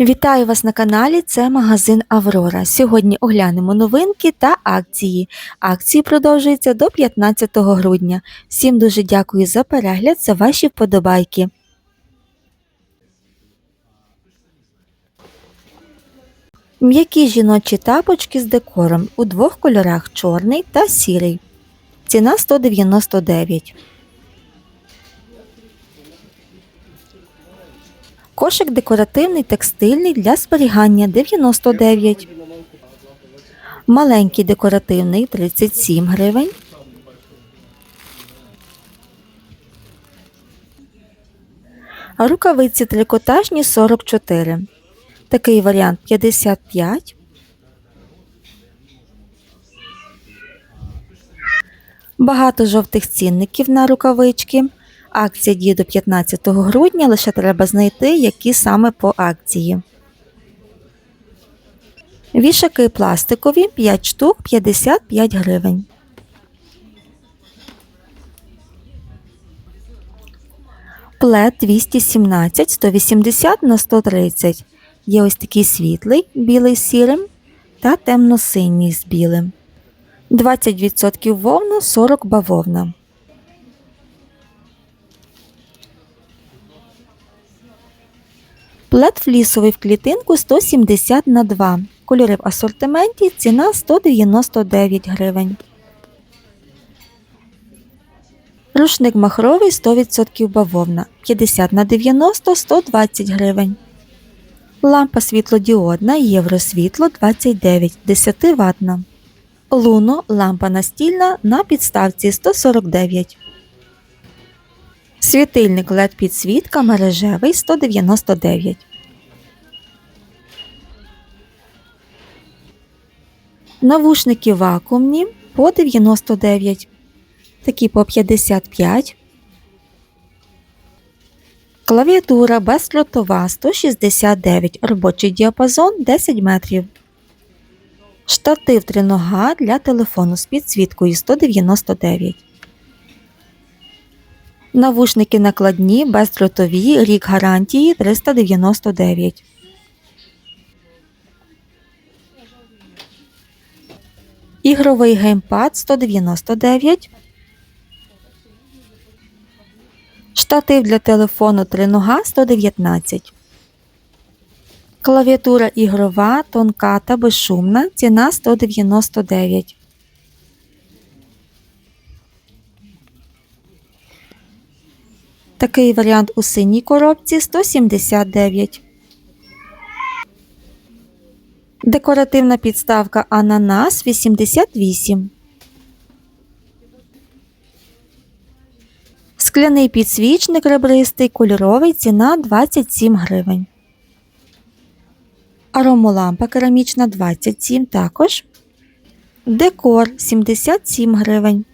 Вітаю вас на каналі. Це магазин Аврора. Сьогодні оглянемо новинки та акції. Акції продовжуються до 15 грудня. Всім дуже дякую за перегляд, за ваші вподобайки. М'які жіночі тапочки з декором у двох кольорах чорний та сірий. Ціна 199. Кошик декоративний текстильний для зберігання 99. Маленький декоративний 37 гривень. Рукавиці трикотажні 44. Такий варіант 55. Багато жовтих цінників на рукавички. Акція діє до 15 грудня, лише треба знайти, які саме по акції. Вішаки пластикові 5 штук 55 гривень. Плед 217 180 на 130. Є ось такий світлий, білий з сірим та темно-синій з білим. 20% вовна, 40 бавовна. Плед флісовий в клітинку 170 на 2. Кольори в асортименті, ціна 199 гривень. Рушник махровий 100% бавовна 50 на 90 120 гривень. Лампа світлодіодна Євросвітло 29 10 ватна. Луно лампа настільна на підставці 149. Світильник LED підсвітка мережевий 199. Навушники вакуумні по 99. Такі по 55. Клавіатура бездротова 169. Робочий діапазон 10 метрів. Штатив тринога для телефону з підсвіткою 199. Навушники накладні, бездротові, рік гарантії 399. Ігровий геймпад 199. Штатив для телефону тринога 119. Клавіатура ігрова, тонка та безшумна. Ціна 199. Такий варіант у синій коробці 179. Декоративна підставка ананас 88. Скляний підсвічник ребристий кольоровий ціна 27 гривень. Аромолампа керамічна 27 також. Декор 77 гривень.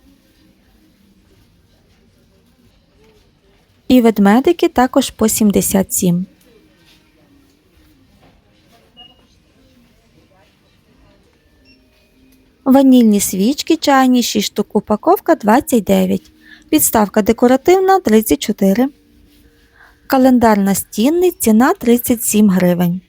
І ведмедики також по 77. Ванільні свічки чайні 6 штук упаковка 29. Підставка декоративна 34. Календар настінний ціна 37 гривень.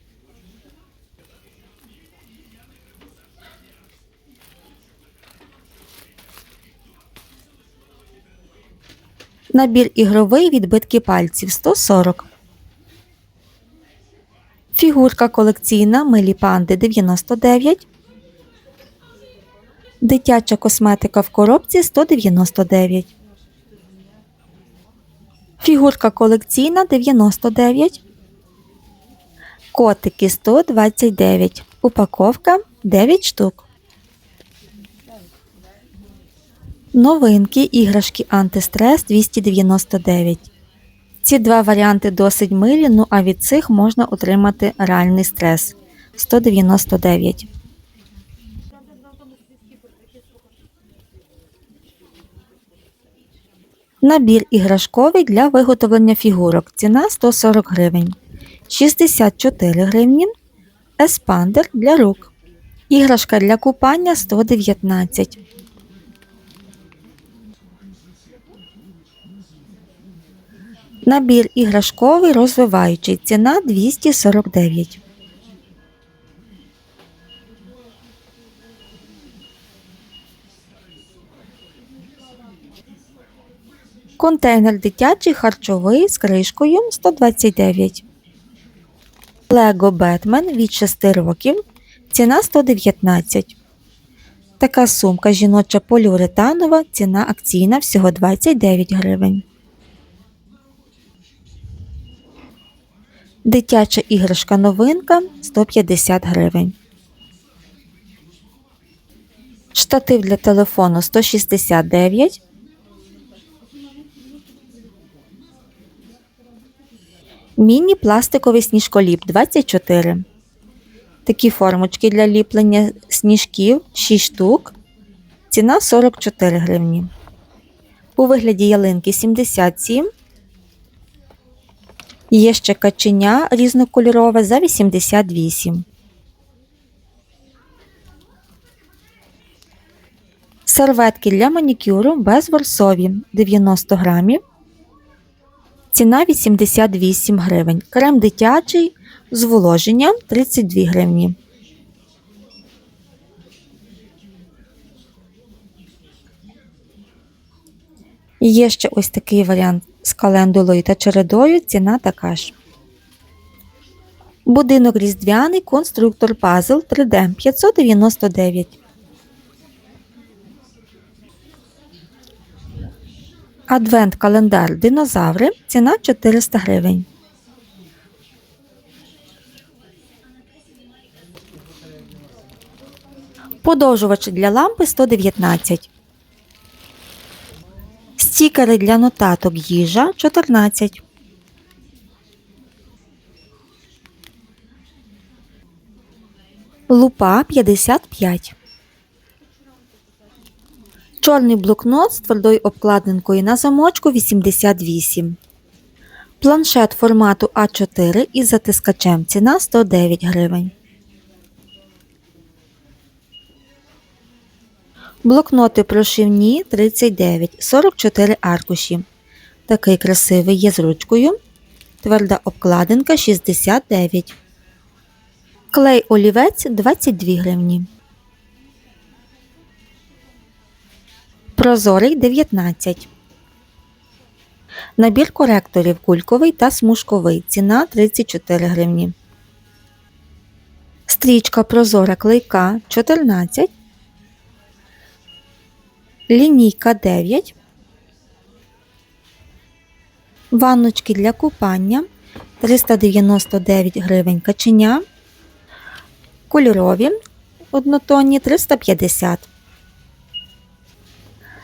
Набір ігровий відбитки пальців 140. Фігурка колекційна милі панди 99. Дитяча косметика в коробці 199. Фігурка колекційна 99. Котики 129. Упаковка 9 штук. Новинки іграшки антистрес 299. Ці два варіанти досить милі, ну а від цих можна отримати реальний стрес 199. Набір іграшковий для виготовлення фігурок. Ціна 140 гривень. 64 гривні. Еспандер для рук. Іграшка для купання 119. Набір іграшковий розвиваючий. Ціна 249. Контейнер дитячий харчовий з кришкою 129. Лего Бетмен від 6 років. Ціна 119. Така сумка жіноча поліуретанова, ціна акційна всього 29 гривень. Дитяча іграшка новинка 150 гривень. Штатив для телефону 169. Міні пластиковий сніжколіп 24. Такі формочки для ліплення сніжків 6 штук. Ціна 44 гривні. У вигляді ялинки 77. Є ще каченя різнокольорове за 88. Серветки для манікюру безворсові 90 грамів. Ціна 88 гривень. Крем дитячий з вуложенням 32 гривні. Є ще ось такий варіант з календулою та чередою. Ціна така ж. Будинок різдвяний конструктор пазл 3D 599. Адвент календар динозаври. Ціна 400 гривень. Подовжувачі для лампи 119. Стікери для нотаток їжа 14. Лупа 55. Чорний блокнот з твердою обкладинкою на замочку 88. Планшет формату А4 із затискачем ціна 109 гривень. Блокноти прошивні 39, 44 аркуші. Такий красивий є з ручкою. Тверда обкладинка 69. Клей олівець 22 гривні. Прозорий 19. Набір коректорів кульковий та смужковий. Ціна 34 гривні. Стрічка прозора клейка 14. Лінійка 9. Ванночки для купання 399 гривень каченя. Кольорові однотонні 350.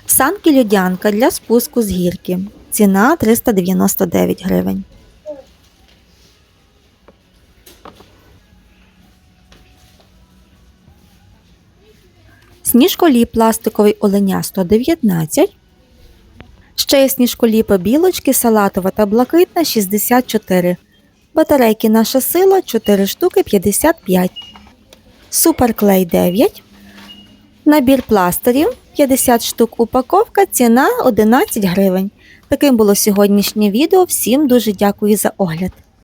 Санки льодянка для спуску з гірки. Ціна 399 гривень. Сніжколі пластиковий оленя 119. Ще є сніжколіпи білочки, салатова та блакитна 64. Батарейки наша сила 4 штуки 55. Суперклей 9. Набір пластирів 50 штук упаковка, ціна 11 гривень. Таким було сьогоднішнє відео. Всім дуже дякую за огляд.